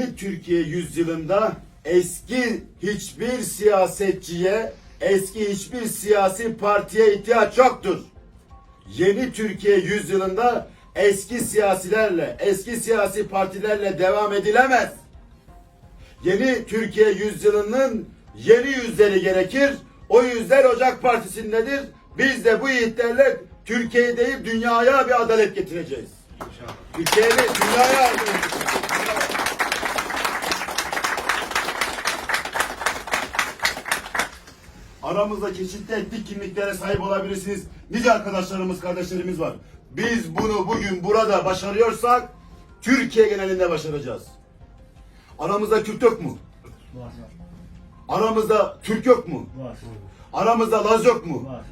Yeni Türkiye yüzyılında eski hiçbir siyasetçiye, eski hiçbir siyasi partiye ihtiyaç yoktur. Yeni Türkiye yüzyılında eski siyasilerle, eski siyasi partilerle devam edilemez. Yeni Türkiye yüzyılının yeni yüzleri gerekir. O yüzler Ocak Partisi'ndedir. Biz de bu yiğitlerle Türkiye'yi değil dünyaya bir adalet getireceğiz. Türkiye'yi dünyaya adalet getireceğiz. Aramızda çeşitli etnik kimliklere sahip olabilirsiniz. Nice arkadaşlarımız, kardeşlerimiz var. Biz bunu bugün burada başarıyorsak Türkiye genelinde başaracağız. Aramızda Kürt yok mu? Var. Aramızda Türk yok mu? Var. Aramızda Laz yok mu? Var.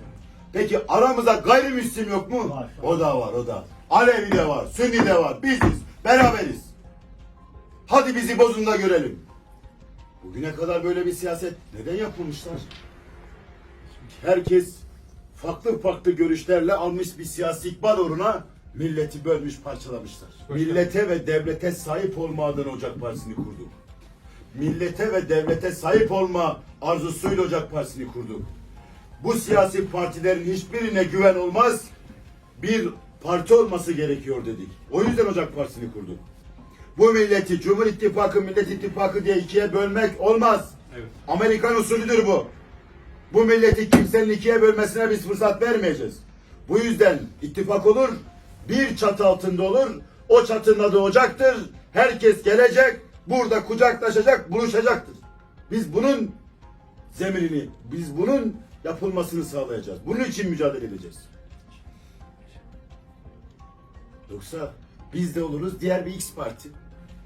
Peki aramızda gayrimüslim yok mu? Var. O da var, o da. Alevi de var, Sünni de var. Biziz, beraberiz. Hadi bizi bozun da görelim. Bugüne kadar böyle bir siyaset neden yapılmışlar? Herkes farklı farklı görüşlerle almış bir siyasi ikbal uğruna milleti bölmüş, parçalamışlar. Millete ve devlete sahip olma adına Ocak Partisi'ni kurduk. Millete ve devlete sahip olma arzusuyla Ocak Partisi'ni kurduk. Bu siyasi partilerin hiçbirine güven olmaz. Bir parti olması gerekiyor dedik. O yüzden Ocak Partisi'ni kurduk. Bu milleti Cumhur İttifakı, Millet İttifakı diye ikiye bölmek olmaz. Evet. Amerikan usulüdür bu. Bu milleti kimsenin ikiye bölmesine biz fırsat vermeyeceğiz. Bu yüzden ittifak olur, bir çatı altında olur. O çatının adı Ocak'tır. Herkes gelecek, burada kucaklaşacak, buluşacaktır. Biz bunun zeminini, biz bunun yapılmasını sağlayacağız. Bunun için mücadele edeceğiz. Yoksa biz de oluruz diğer bir X parti.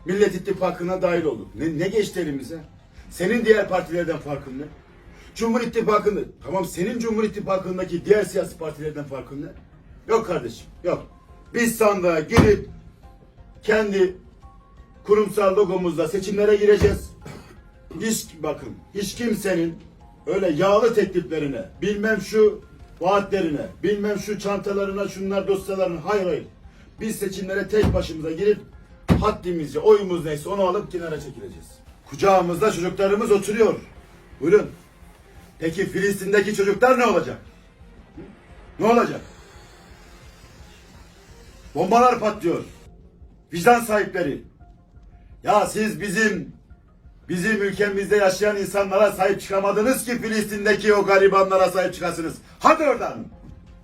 Millet İttifakı'na dahil olduk. Ne, ne geçti elimize? Senin diğer partilerden farkın ne? Cumhur İttifakı'nda, tamam senin Cumhur İttifakı'ndaki diğer siyasi partilerden farkın ne? Yok kardeşim, yok. Biz sandığa girip kendi kurumsal logomuzla seçimlere gireceğiz. Hiç bakın, hiç kimsenin öyle yağlı tekliflerine, bilmem şu vaatlerine, bilmem şu çantalarına, şunlar dosyalarına, hayır hayır. Biz seçimlere tek başımıza girip haddimizce, oyumuz neyse onu alıp kenara çekileceğiz. Kucağımızda çocuklarımız oturuyor. Buyurun. Peki Filistin'deki çocuklar ne olacak? Ne olacak? Bombalar patlıyor. Vicdan sahipleri. Ya siz bizim bizim ülkemizde yaşayan insanlara sahip çıkamadınız ki Filistin'deki o garibanlara sahip çıkasınız. Hadi oradan.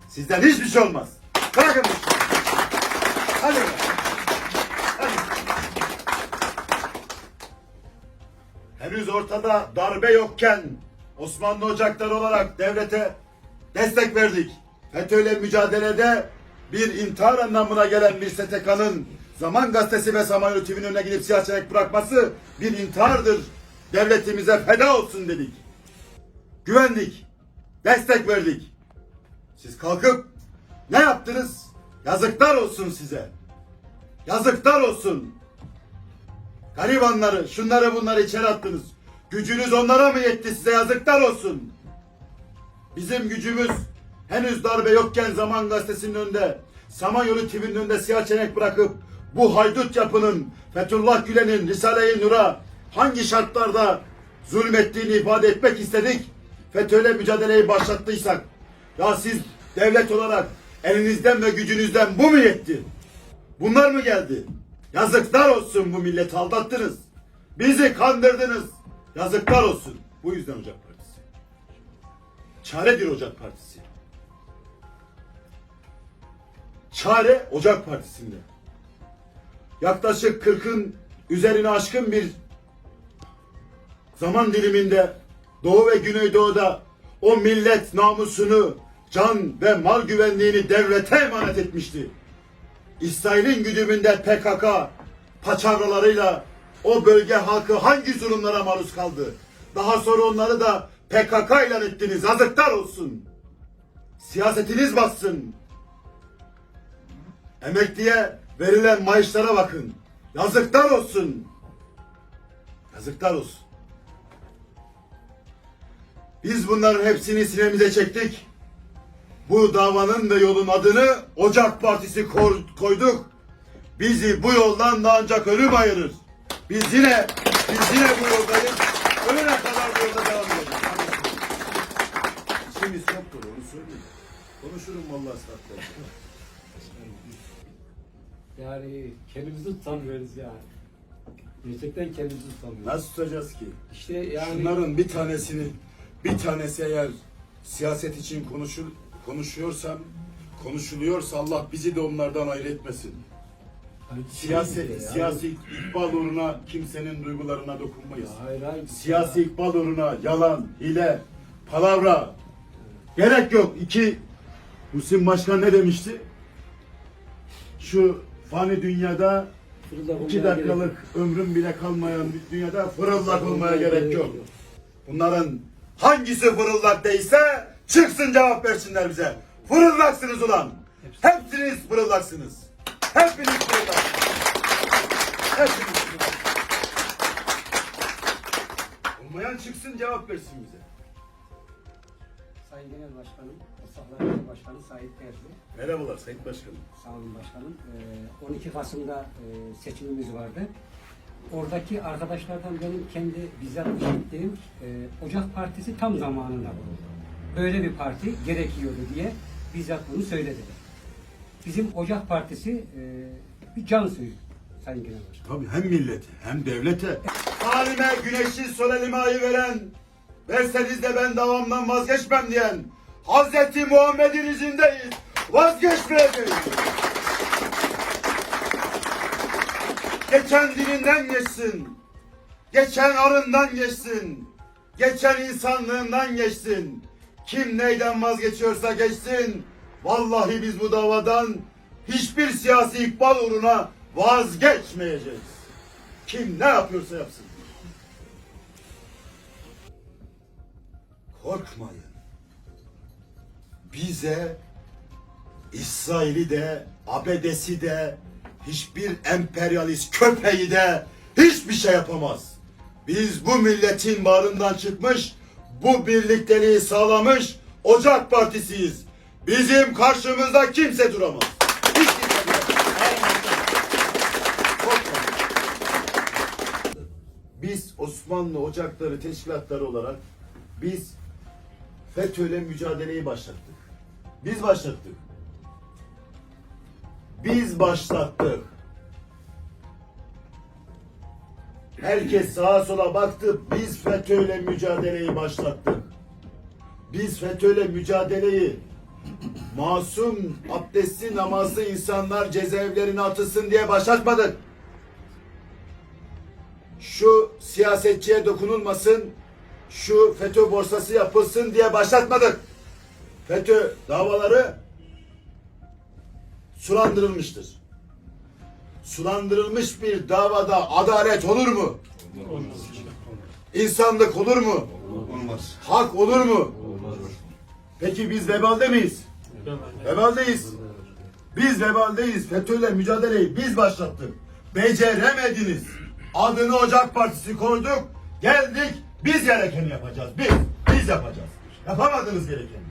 Sizden hiçbir şey olmaz. Bırakın. Hadi. Hadi. Henüz ortada darbe yokken Osmanlı Ocakları olarak devlete destek verdik. FETÖ'yle mücadelede bir intihar anlamına gelen bir STK'nın Zaman Gazetesi ve Samanyolu TV'nin önüne gidip siyah bırakması bir intihardır. Devletimize feda olsun dedik. Güvendik. Destek verdik. Siz kalkıp ne yaptınız? Yazıklar olsun size. Yazıklar olsun. Garibanları, şunları bunları içeri attınız. Gücünüz onlara mı yetti size yazıklar olsun. Bizim gücümüz henüz darbe yokken Zaman Gazetesi'nin önünde, Samanyolu TV'nin önünde siyah çenek bırakıp bu haydut yapının Fethullah Gülen'in Risale-i Nur'a hangi şartlarda zulmettiğini ifade etmek istedik. FETÖ'yle mücadeleyi başlattıysak ya siz devlet olarak elinizden ve gücünüzden bu mu yetti? Bunlar mı geldi? Yazıklar olsun bu milleti aldattınız. Bizi kandırdınız. Yazıklar olsun. Bu yüzden Ocak Partisi. Çaredir Ocak Partisi. Çare Ocak Partisi'nde. Yaklaşık 40'ın üzerine aşkın bir zaman diliminde Doğu ve Güneydoğu'da o millet namusunu, can ve mal güvenliğini devlete emanet etmişti. İsrail'in güdümünde PKK paçavralarıyla o bölge halkı hangi zulümlere maruz kaldı? Daha sonra onları da PKK ilan ettiniz. Yazıklar olsun. Siyasetiniz bassın. Emekliye verilen maaşlara bakın. Yazıklar olsun. Yazıklar olsun. Biz bunların hepsini sinemize çektik. Bu davanın ve yolun adını Ocak Partisi koyduk. Bizi bu yoldan da ancak ölüm ayırır. Biz yine, biz yine bu yoldayız. Ölene kadar bu yolda devam edeceğiz. İşimiz çok dolu, onu söyleyeyim. Konuşurum vallahi saatlerce. Yani kendimizi tutamıyoruz yani. Gerçekten kendimizi tutamıyoruz. Nasıl tutacağız ki? İşte yani Şunların bir tanesini, bir tanesi eğer siyaset için konuşul, konuşuyorsam, konuşuluyorsa Allah bizi de onlardan ayrı etmesin. Hani Siyaset, yani- siyasi ikbal uğruna kimsenin duygularına dokunmayız. Hayır hayır. Siyasi ikbal uğruna yalan, hile, palavra gerek yok. İki, Musim Başkan ne demişti? Şu fani dünyada iki dakikalık ömrüm bile kalmayan bir dünyada fırıldak olmaya gerek yok. Bunların hangisi fırıldak değilse çıksın cevap versinler bize. Fırıldaksınız ulan. Hepsiniz fırıldaksınız. Hepiniz fırıldaksınız. Hepiniz fırıldaksınız. Olmayan çıksın cevap versin bize. Sayın Genel Başkanım, Osaklar Genel Başkanı Sait Terzi. Merhabalar Sayın Başkanım. Sağ olun başkanım. Ee, 12 Kasım'da e, seçimimiz vardı. Oradaki arkadaşlardan benim kendi bizzat işittiğim e, Ocak Partisi tam zamanında kuruldu. Böyle bir parti gerekiyordu diye bizzat bunu söylediler. Bizim Ocak Partisi e, bir can suyu Sayın Genel Başkanım. Tabii hem millete hem devlete. Halime güneşi sol elime ayı veren, verseniz de ben davamdan vazgeçmem diyen Hazreti Muhammed'in izindeyiz. Vazgeçmeyeceğiz. Geçen dilinden geçsin. Geçen arından geçsin. Geçen insanlığından geçsin. Kim neyden vazgeçiyorsa geçsin. Vallahi biz bu davadan hiçbir siyasi ikbal uğruna vazgeçmeyeceğiz. Kim ne yapıyorsa yapsın. Korkmayın. Bize İsrail'i de, Abedesi de, hiçbir emperyalist köpeği de hiçbir şey yapamaz. Biz bu milletin bağrından çıkmış, bu birlikteliği sağlamış Ocak Partisiyiz. Bizim karşımızda kimse duramaz. Hiç kimse duramaz. Biz Osmanlı Ocakları Teşkilatları olarak biz FETÖ'yle mücadeleyi başlattık. Biz başlattık. Biz başlattık. Herkes sağa sola baktı. Biz FETÖ'yle mücadeleyi başlattık. Biz FETÖ'yle mücadeleyi masum abdestli namazlı insanlar cezaevlerine atılsın diye başlatmadık. Şu siyasetçiye dokunulmasın, şu FETÖ borsası yapılsın diye başlatmadık. FETÖ davaları sulandırılmıştır. Sulandırılmış bir davada adalet olur mu? İnsanlık olur mu? Olmaz. Hak olur mu? Peki biz vebalde miyiz? Vebaldeyiz. Biz vebaldeyiz. FETÖ'yle mücadeleyi biz başlattık. Beceremediniz. Adını Ocak Partisi koyduk. Geldik. Biz gerekeni yapacağız. Biz. Biz yapacağız. Yapamadınız gerekeni.